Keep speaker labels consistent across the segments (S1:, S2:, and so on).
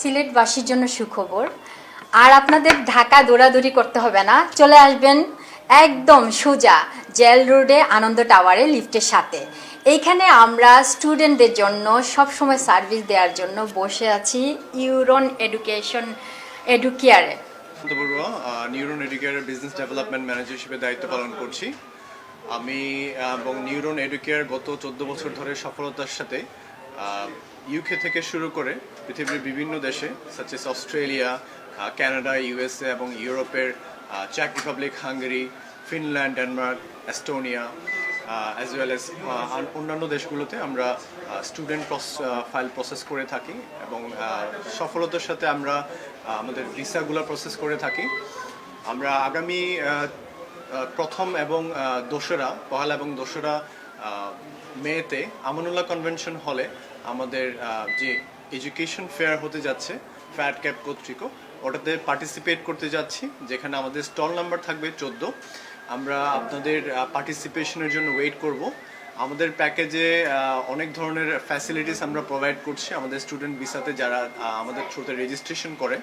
S1: সিলেটবাসীর জন্য সুখবর। আর আপনাদের ঢাকা দৌড়াদৌড়ি করতে হবে না। চলে আসবেন একদম সোজা জেল রোডে আনন্দ টাওয়ারে লিফটের সাথে। এইখানে আমরা স্টুডেন্টদের জন্য সব সময় সার্ভিস দেওয়ার জন্য বসে আছি ইউরন এডুকেশন এডুকেয়ারে।
S2: নিউরন এডুকেয়ারের বিজনেস ডেভেলপমেন্ট ম্যানেজার হিসেবে দায়িত্ব পালন করছি। আমি এবং নিউরন এডুকেয়ার গত চোদ্দ বছর ধরে সফলতার সাথে ইউকে থেকে শুরু করে পৃথিবীর বিভিন্ন দেশে সাচেস অস্ট্রেলিয়া কানাডা ইউএসএ এবং ইউরোপের check Republic Hungary Finland Denmark Estonia as well as অন্যান্য দেশগুলোতে আমরা স্টুডেন্ট ফাইল প্রসেস করে থাকি এবং সফলতার সাথে আমরা আমাদের ভিসাগুলো প্রসেস করে থাকি। আমরা আগামী আহ, প্রথম এবং দোসরা পহেলা এবং দোসরা মেতে আমানুল্লাহ কনভেনশন হলে আমাদের যে এডুকেশন ফেয়ার হতে যাচ্ছে ফ্যাট ক্যাপ কর্তৃক ওটাতে পার্টিসিপেট করতে যাচ্ছি, যেখানে আমাদের স্টল নাম্বার থাকবে চোদ্দ। আমরা আপনাদের পার্টিসিপেশনের জন্য ওয়েট করব। আমাদের প্যাকেজে অনেক ধরনের ফ্যাসিলিটিস আমরা প্রোভাইড করছি আমাদের স্টুডেন্ট ভিসাতে যারা আমাদের থ্রুতে রেজিস্ট্রেশন করে।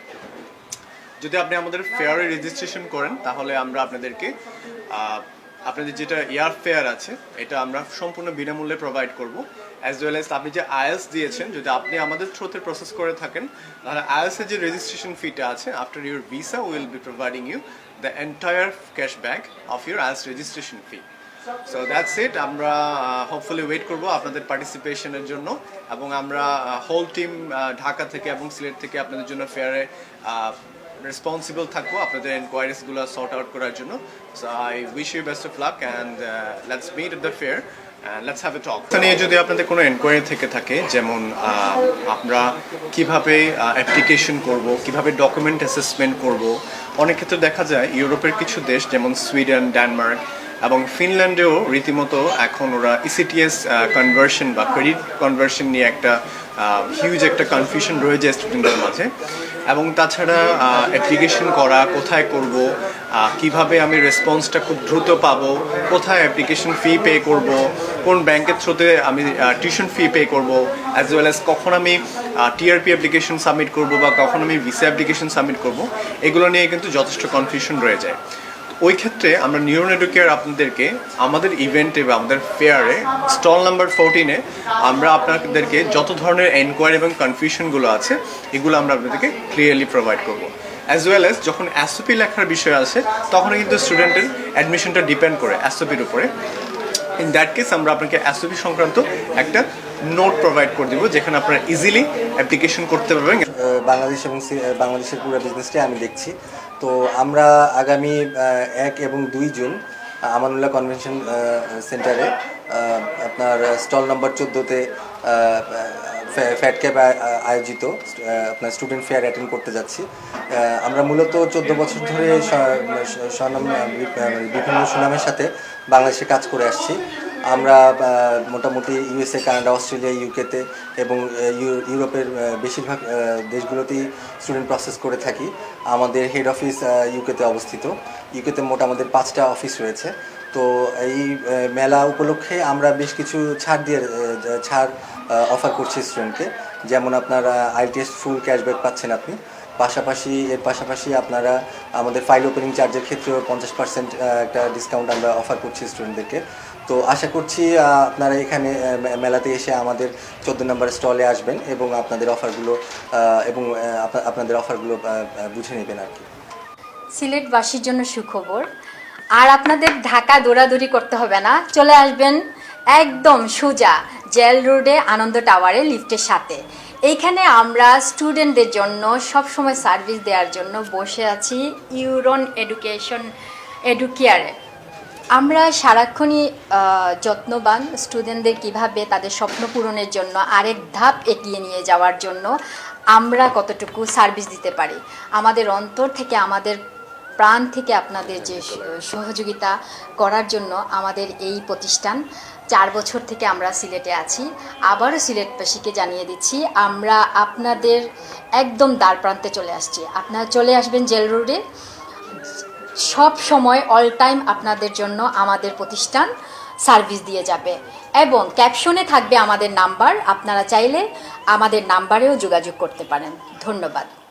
S2: যদি আপনি আমাদের ফেয়ারে রেজিস্ট্রেশন করেন, তাহলে আমরা আপনাদেরকে আপনাদের যেটা এয়ার ফেয়ার আছে, এটা আমরা সম্পূর্ণ বিনামূল্যে প্রোভাইড করব। অ্যাজ ওয়েল এস আপনি যে আইএলস দিয়েছেন, যদি আপনি আমাদের থ্রুতে প্রসেস করে থাকেন, তাহলে আইএলস যে রেজিস্ট্রেশন ফিটা আছে after your visa will be providing you the entire cashback of your IELTS registration fee so that's it আমরা হোপফুলি ওয়েট করব আপনাদের পার্টিসিপেশনের জন্য, এবং আমরা হোল টিম ঢাকা থেকে এবং সিলেট থেকে আপনাদের জন্য ফেয়ারে রেসপন্সিবল থাকব আপনাদের এনকোয়ারিজগুলো সর্ট আউট করার জন্য। So I wish you best of luck and let's meet at the fair let's have a talk নিয়ে যদি আপনাদের কোনো এনকোয়ারি থেকে থাকে, যেমন আমরা কীভাবে অ্যাপ্লিকেশন করব, কীভাবে ডকুমেন্ট অ্যাসেসমেন্ট করব, অনেক ক্ষেত্রে দেখা যায় ইউরোপের কিছু দেশ, যেমন সুইডেন, ডেনমার্ক এবং ফিনল্যান্ডেও রীতিমতো এখন ওরা E ইসিটিএস কনভার্সন বা ক্রেডিট কনভার্সন নিয়ে একটা হিউজ একটা কনফিউশন রয়ে যায় স্টুডেন্টদের মাঝে। এবং তাছাড়া অ্যাপ্লিকেশন করা, কোথায় করব কীভাবে আমি রেসপন্সটা খুব দ্রুত পাব, কোথায় অ্যাপ্লিকেশন ফি পে করব, কোন ব্যাংকের থ্রুতে আমি টিউশন ফি পে করব অ্যাজ ওয়েল অ্যাজ কখন আমি টিআরপি অ্যাপ্লিকেশন সাবমিট করব বা কখন আমি ভিসা অ্যাপ্লিকেশন সাবমিট করব, এগুলো নিয়ে কিন্তু যথেষ্ট কনফিউশন রয়ে যায়। ওই ক্ষেত্রে আমরা নিউরন এডুকেয়ার আপনাদেরকে আমাদের ইভেন্টে বা আমাদের ফেয়ারে স্টল নাম্বার ফোরটিনে আমরা আপনাদেরকে যত ধরনের এনকোয়ারি এবং কনফিউশনগুলো আছে, এগুলো আমরা আপনাদেরকে ক্লিয়ারলি প্রোভাইড করব। অ্যাজ ওয়েল এস যখন এসওপি লেখার বিষয় আছে তখন কিন্তু স্টুডেন্টের অ্যাডমিশনটা ডিপেন্ড করে এসওপির উপরে। ইন দ্যাট কেস আমরা আপনাকে এসওপি সংক্রান্ত একটা নোট প্রোভাইড করে দিব, যেখানে আপনারা ইজিলি অ্যাপ্লিকেশন করতে পারবেন।
S3: বাংলাদেশ এবং বাংলাদেশের পুরো বিজনেসটাই আমি দেখছি। তো আমরা আগামী এক এবং দুই জুন আমানুল্লাহ কনভেনশন সেন্টারে আপনার স্টল নম্বর চোদ্দোতে ফ্যাট ক্যাব আয়োজিত আপনার স্টুডেন্ট ফেয়ার অ্যাটেন্ড করতে যাচ্ছি। আমরা মূলত চোদ্দ বছর ধরে বিভিন্ন সুনামের সাথে বাংলাদেশে কাজ করে আসছি। আমরা মোটামুটি ইউএসএ কানাডা অস্ট্রেলিয়া ইউকেতে এবং ইউরোপের বেশিরভাগ দেশগুলোতেই স্টুডেন্ট প্রসেস করে থাকি। আমাদের হেড অফিস ইউকেতে অবস্থিত। ইউকেতে মোট আমাদের পাঁচটা অফিস রয়েছে। তো এই মেলা উপলক্ষে আমরা বেশ কিছু ছাড় দিয়ে ছাড় অফার করছি স্টুডেন্টকে যেমন আপনার আইটিএস ফুল ক্যাশব্যাক পাচ্ছেন আপনি। পাশাপাশি, এর পাশাপাশি আপনারা আমাদের ফাইল ওপেনিং চার্জের ক্ষেত্রেও পঞ্চাশ পার্সেন্ট একটা ডিসকাউন্ট আমরা অফার করছি স্টুডেন্টদেরকে তো আশা করছি আপনারা এখানে মেলাতে এসে আমাদের চোদ্দ নম্বর স্টলে আসবেন এবং আপনাদের অফারগুলো এবং আপনাদের অফারগুলো বুঝে নেবেন আর কি।
S1: সিলেটবাসীর জন্য সুখবর, আর আপনাদের ঢাকা দৌড়াদৌড়ি করতে হবে না। চলে আসবেন একদম সোজা জেল রোডে আনন্দ টাওয়ারে লিফটের সাথে। এইখানে আমরা স্টুডেন্টদের জন্য সব সময় সার্ভিস দেওয়ার জন্য বসে আছি ইউরন এডুকেশন এডুকেয়ারে আমরা সারাক্ষণই যত্নবান স্টুডেন্টদের কীভাবে তাদের স্বপ্ন পূরণের জন্য আরেক ধাপ এগিয়ে নিয়ে যাওয়ার জন্য আমরা কতটুকু সার্ভিস দিতে পারি। আমাদের অন্তর থেকে, আমাদের প্রাণ থেকে আপনাদের যে সহযোগিতা করার জন্য আমাদের এই প্রতিষ্ঠান। চার বছর থেকে আমরা সিলেটে আছি। আবারও সিলেটবাসীকে জানিয়ে দিচ্ছি, আমরা আপনাদের একদম দ্বার প্রান্তে চলে আসছি। আপনারা চলে আসবেন জেল রোডে। সব সময় অল টাইম আপনাদের জন্য আমাদের প্রতিষ্ঠান সার্ভিস দিয়ে যাবে। এবং ক্যাপশনে থাকবে আমাদের নাম্বার। আপনারা চাইলে আমাদের নাম্বারেও যোগাযোগ করতে পারেন। ধন্যবাদ।